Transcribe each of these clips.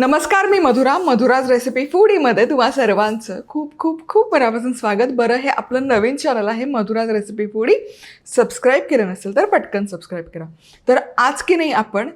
नमस्कार मी मधुरा. मधुराज रेसिपी फूडीमध्ये तुम्हा सर्वांचं खूप खूप खूप मनापासून स्वागत. बरं हे आपलं नवीन चॅनल आहे मधुराज रेसिपी फूडी सबस्क्राईब केलं नसेल तर पटकन सबस्क्राईब करा. तर आज की नाही आपण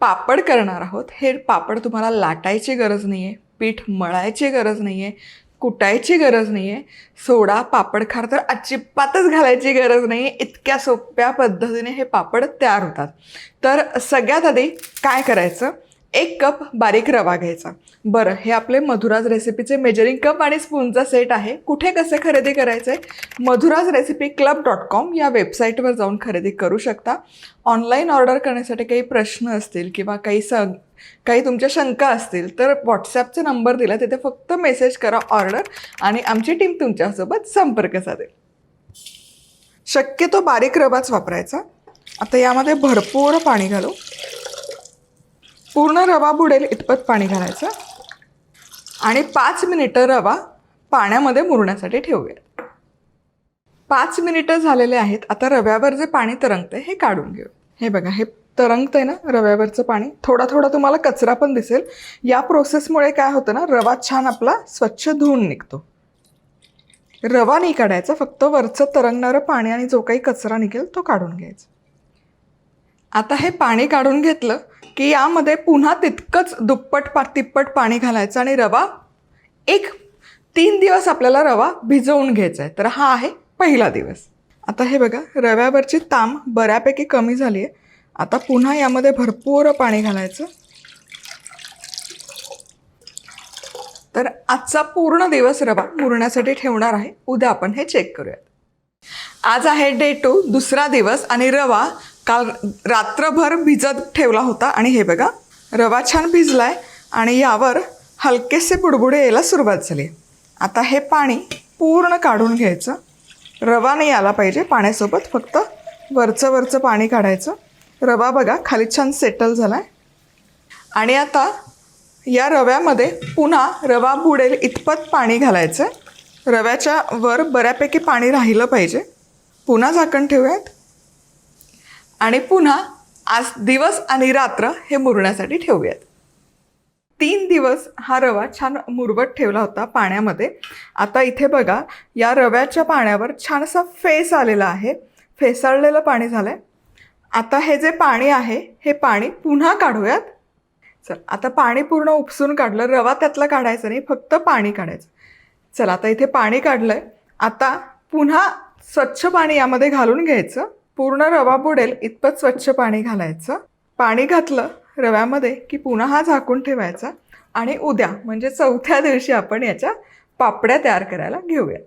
पापड करणार आहोत. हे पापड तुम्हाला लाटायची गरज नाही आहे पीठ मळायची गरज नाही आहे कुटायची गरज नाही आहे सोडा पापड खार तर अजिबातच घालायची गरज नाही आहे इतक्या सोप्या पद्धतीने हे पापड तयार होतात. तर सगळ्यात आधी काय करायचं? एक कप बारीक रवा घ्यायचा. बरं हे आपले मधुराज रेसिपीचे मेजरिंग कप आणि स्पूनचा सेट आहे. कुठे कसे खरेदी करायचे? Madhuraj recipe club dot com या वेबसाईटवर जाऊन खरेदी करू शकता. ऑनलाईन ऑर्डर करण्यासाठी काही प्रश्न असतील किंवा काही स काही तुमच्या शंका असतील तर व्हॉट्सॲपचा नंबर दिला तिथे फक्त मेसेज करा ऑर्डर आणि आमची टीम तुमच्यासोबत संपर्क साधेल. शक्यतो बारीक रवाच वापरायचा. आता यामध्ये भरपूर पाणी घालू. पूर्ण रवा बुडेल इतपत पाणी घालायचं. आणि पाच मिनिटं रवा पाण्यामध्ये मुरण्यासाठी ठेवूया. पाच मिनिटं झालेले आहेत. आता रव्यावर जे पाणी तरंगते हे काढून घेऊ. हे बघा हे तरंगतंय ना रव्यावरचं पाणी. थोडा थोडा तुम्हाला कचरा पण दिसेल. या प्रोसेसमुळे काय होतं ना रवा छान आपला स्वच्छ धुवून निघतो. रवा नाही काढायचा फक्त वरचं तरंगणारं पाणी आणि जो काही कचरा निघेल तो काढून घ्यायचा. आता हे पाणी काढून घेतलं की यामध्ये पुन्हा तितकंच दुप्पट पा तिप्पट पाणी घालायचं आणि रवा एक तीन दिवस आपल्याला रवा भिजवून घ्यायचा आहे तर हा आहे पहिला दिवस. आता हे बघा रव्यावरची ताम बऱ्यापैकी कमी झाली आहे आता पुन्हा यामध्ये भरपूर पाणी घालायचं. तर आजचा पूर्ण दिवस रवा मुरण्यासाठी ठेवणार आहे. उद्या आपण हे चेक करूयात. आज आहे डे टू दुसरा दिवस आणि रवा काल रात्रभर भिजत ठेवला होता आणि हे बघा रवा छान भिजलाय आणि यावर हलकेसे बुडबुडे यायला सुरुवात झाली. आता हे पाणी पूर्ण काढून घ्यायचं. रवा नाही आला पाहिजे पाण्यासोबत फक्त वरचं वरचं पाणी काढायचं. रवा बघा खाली छान सेटल झाला आहे आणि आता या रव्यामध्ये पुन्हा रवा बुडेल इतपत पाणी घालायचं आहे रव्याच्या वर बऱ्यापैकी पाणी राहिलं पाहिजे. पुन्हा झाकण ठेवूयात. आणि पुन्हा आज दिवस आणि रात्र हे मुरण्यासाठी ठेवूयात. तीन दिवस हा रवा छान मुरवत ठेवला होता पाण्यामध्ये. आता इथे बघा या रव्याच्या पाण्यावर छान असा फेस आलेला आहे. फेसाळलेलं पाणी झालं आहे आता हे जे पाणी आहे हे पाणी पुन्हा काढूयात. चल आता पाणी पूर्ण उपसून काढलं. रवा त्यातला काढायचं नाही फक्त पाणी काढायचं. चल आता इथे पाणी काढलं आहे आता पुन्हा स्वच्छ पाणी यामध्ये घालून घ्यायचं. पूर्ण रवा बुडेल इतपत स्वच्छ पाणी घालायचं. पाणी घातलं रव्यामध्ये की पुन्हा हा झाकून ठेवायचा आणि उद्या म्हणजे चौथ्या दिवशी आपण याच्या पापड्या तयार करायला घेऊयात.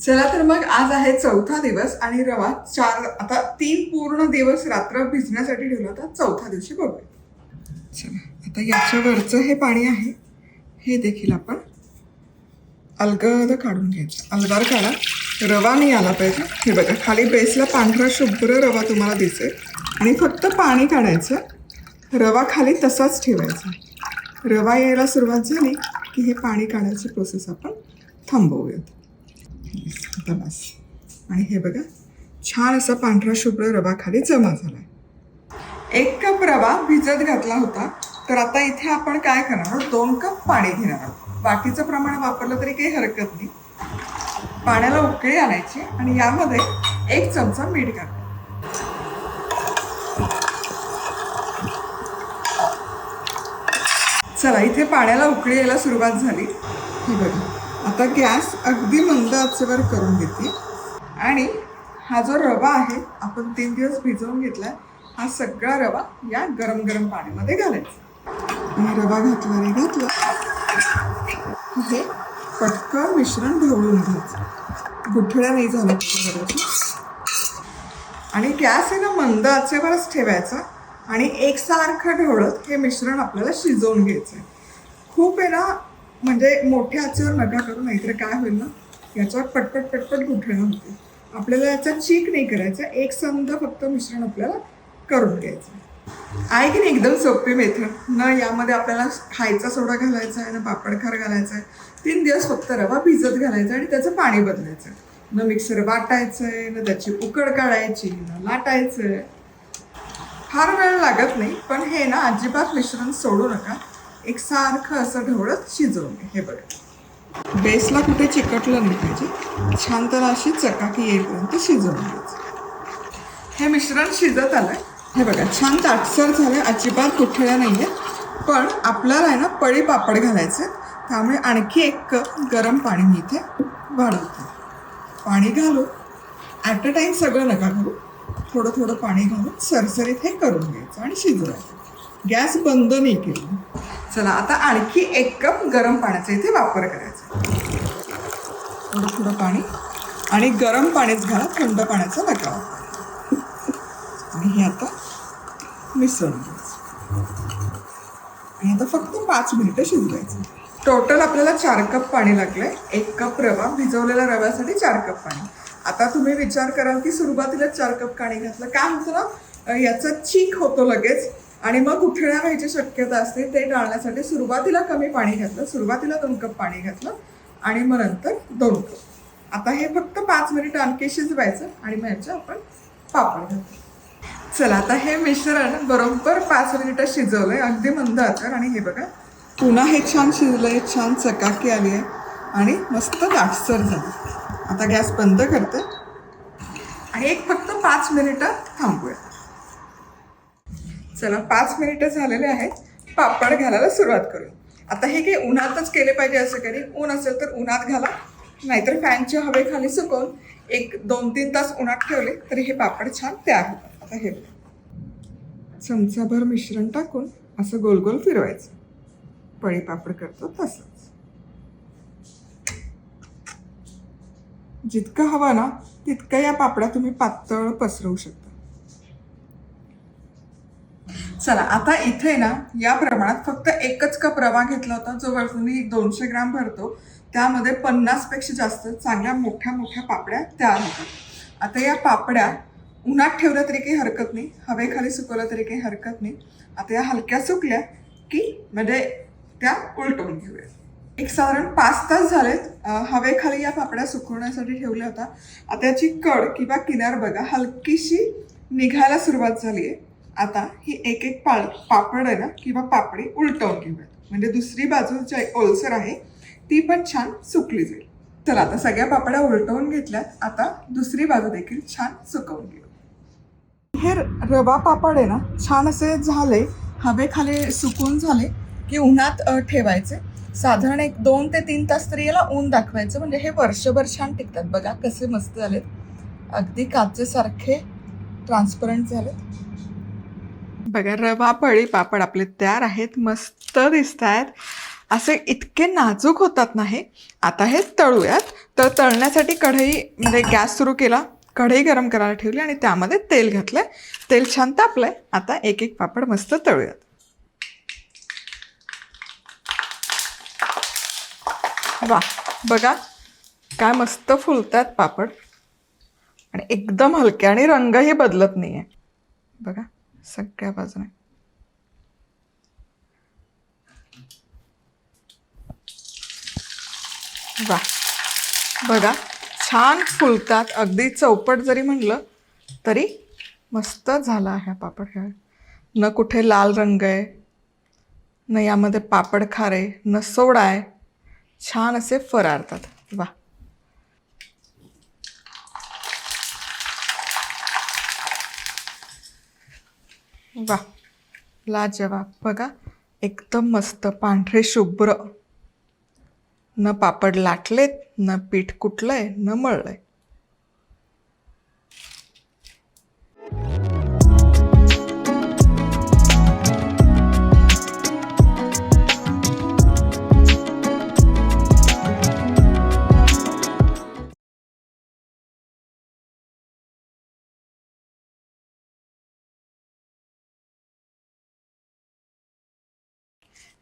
चला तर मग आज आहे चौथा दिवस आणि रवा चार आता तीन पूर्ण दिवस रात्र भिजण्यासाठी ठेवला होता चौथ्या दिवशी बघूया. चला आता याच्यावरचं हे पाणी आहे. हे देखील आपण अलगद काढून घ्यायचं. अलगार काढा. रवा नाही आला पाहिजे. हे बघा खाली बेसला पांढरा शुभ्र रवा तुम्हाला दिसेल. आणि फक्त पाणी काढायचं. रवा खाली तसाच ठेवायचा. रवा यायला सुरुवात झाली की हे पाणी काढायची प्रोसेस आपण थांबवूयात. आता बस. आणि हे बघा छान असा पांढरा शुभ्र रवा खाली जमा झाला एक कप रवा भिजत घातला होता. तर आता इथे आपण काय करणार आहोत? दोन कप पाणी घेणार आहोत. बाकीचं प्रमाण वापरलं तरी काही हरकत नाही. पाण्याला उकळी आणायची आणि यामध्ये एक चमचा मीठ घालायचं चला इथे पाण्याला उकळी यायला सुरुवात झाली. ही बघा. आता गॅस अगदी मंद आचेवर करून घेते. आणि हा जो रवा आहे आपण तीन दिवस भिजवून घेतलाय हा सगळा रवा या गरम गरम पाण्यामध्ये घालायचा. आणि रवा घातला आणि घातला. हे पटकन मिश्रण ढवळून घ्यायचं. गुठळ्या नाही झाल्या आणि गॅस आहे ना मंद आचेवरच ठेवायचा आणि एकसारखं ढवळत हे मिश्रण आपल्याला शिजवून घ्यायचं आहे खूप आहे ना म्हणजे मोठ्या आचेवर नका करू नाहीतर काय होईल ना याच्यावर पटपट पटपट गुठळ्या होते आपल्याला याचा चीक नाही करायचा एक संद फक्त मिश्रण आपल्याला करून घ्यायचं आहे की नाही एकदम सोपी मेथड? न यामध्ये आपल्याला खायचा सोडा घालायचा आहे ना पापडखार घालायचा आहे तीन दिवस फक्त रवा भिजत घालायचा आणि त्याचं पाणी बदलायचं. न मिक्सर वाटायचं आहे न त्याची उकड काढायची न लाटायचं आहे फार वेळ लागत नाही पण हे ना अजिबात मिश्रण सोडू नका. एक सारखं असं ढवळत शिजवून हे बघा. बेसला कुठे चिकटलं नाही पाहिजे. छान तर अशी चकाकी येईपर्यंत शिजवून घ्यायचं. हे मिश्रण शिजत आलंय. हे बघा छान ताटसर झालं अजिबात गुठळ्या नाहीये. पण आपल्याला आहे ना पळी पापड घालायचे त्यामुळे आणखी एक कप गरम पाणी मी इथे वाढवते. पाणी घालू ॲट अ टाईम सगळं नका घालू थोडं थोडं पाणी घालून सरसरीत हे करून घ्यायचं आणि शिजवायचं गॅस बंद नाही केली. चला आता आणखी एक कप गरम पाण्याचा इथे वापर करायचा. थोडं थोडं पाणी आणि गरम पाणीच घाला थंड पाण्याचा नका आणि हे आता मिसळून घ्यायचं. आणि आता फक्त पाच मिनिटं शिजवायचं टोटल आपल्याला चार कप पाणी लागलंय. एक कप रवा भिजवलेल्या रव्यासाठी चार कप पाणी. आता तुम्ही विचार कराल की सुरुवातीला चार कप पाणी घातलं. काय होतं ना याचा चीक होतो लगेच आणि मग उठण्या व्हायची शक्यता असते ते टाळण्यासाठी सुरुवातीला कमी पाणी घातलं सुरुवातीला दोन कप पाणी घातलं आणि मग नंतर दोन कप. आता हे फक्त पाच मिनिट आणखी शिजवायचं आणि मग याच्या आपण पापड घातलं चला आता हे मिश्रण बरोबर पाच मिनिटं शिजवलंय. अगदी मंद आचार आणि हे बघा पुन्हा हे छान शिजलं आहे छान चकाकी आली आहे आणि मस्त दाटसर झालं. आता गॅस बंद करते. आणि एक फक्त पाच मिनिटं थांबूया. चला पाच मिनिटं झालेले आहेत. पापड घालायला सुरुवात करू. आता हे काही उन्हातच केले पाहिजे असं कधी. ऊन असेल तर उन्हात घाला. नाहीतर फॅनच्या हवेखाली सुकवून एक दोन तीन तास उन्हात ठेवले तरी हे पापड छान तयार होतात. आता हे चमचाभर मिश्रण टाकून असं गोल गोल फिरवायचं. पळी पापड करतो तसंच. जितकं हवं ना तितकं या पापड्या तुम्ही पातळ पसरवू शकता. चला आता इथे ना या प्रमाणात फक्त एकच कप रवा घेतला होता जो वरतून दोनशे ग्राम भरतो. त्यामध्ये पन्नासपेक्षा जास्त चांगल्या मोठ्या मोठ्या पापड्या तयार होतात. आता या पापड्या उन्हात ठेवल्या तरी काही हरकत नाही हवेखाली सुकवलं तरी काही हरकत नाही. आता या हलक्या सुकल्या की म्हणजे त्या उलटवून घेऊया एक साधारण पाच तास झालेत हवेखाली या पापड्या सुकवण्यासाठी ठेवल्या होत्या. आता याची कड किंवा किनार बघा हलकीशी निघायला सुरुवात झाली आहे. आता ही एक एक पाळ पापड आहे ना किंवा पापडी उलटवून घेऊयात. म्हणजे दुसरी बाजू जी ओलसर आहे ती पण छान सुकली जाईल. चला आता सगळ्या पापड्या उलटवून घेतल्यात. आता दुसरी बाजू देखील छान सुकवून घेऊ. हे रवा पापड आहे ना छान असे झाले हवेखाली सुकून झाले. की उन्हात ठेवायचे. साधारण एक दोन ते तीन तास तरी याला ऊन दाखवायचं. म्हणजे हे वर्षभर छान टिकतात. बघा कसे मस्त झालेत. अगदी काचेसारखे ट्रान्सपरंट झालेत. बघा रवा पळी पापड आपले तयार आहेत. मस्त दिसत आहेत असे इतके नाजूक होतात नाही आता हे तळूयात. तर तळण्यासाठी कढई म्हणजे गॅस सुरू केला. कढई गरम करायला ठेवली आणि त्यामध्ये तेल घातलं तेल छान तापलंय. आता एक एक पापड मस्त तळूयात. वा. बघा काय मस्त फुलतात पापड. आणि एकदम हलके आणि रंगही बदलत नाही आहे बघा सगळ्या बाजूने. वा. बघा छान फुलतात. अगदी चौपट जरी म्हणलं तरी मस्त झाला आहे हा पापड ह्या न कुठे लाल रंग आहे न यामध्ये पापड खारे न सोडा आहे. छान असे फरारतात. वा. वा. लाजवाब. बघा एकदम मस्त पांढरे शुभ्र. न पापड लाटलेत न पीठ कुटलंय न मळलंय.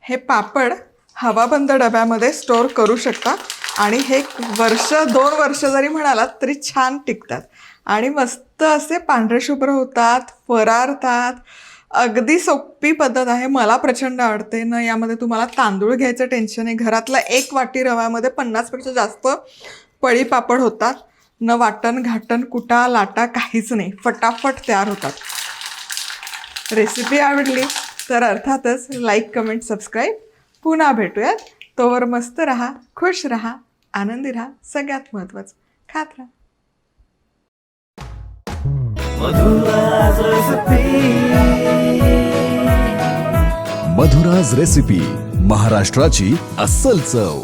हे पापड हवाबंद डब्यामध्ये स्टोअर करू शकता आणि हे वर्ष दोन वर्ष जरी म्हणालात तरी छान टिकतात. आणि मस्त असे पांढरे शुभ्र होतात फरारतात. अगदी सोपी पद्धत आहे. मला प्रचंड आवडते. न यामध्ये तुम्हाला तांदूळ घ्यायचं टेन्शन आहे घरातला एक वाटी रव्यामध्ये पन्नासपेक्षा जास्त पळी पापड होतात. न वाटण घाटण कुटा लाटा काहीच नाही. फटाफट तयार होतात. रेसिपी आवडली? तर अर्थातच लाईक कमेंट सबस्क्राईब पुन्हा भेटूयात. तोवर मस्त राहा खुश राहा आनंदी राहा सगळ्यात महत्त्वाचं खात राहा. मधुराज रेसिपी महाराष्ट्राची अस्सल चव.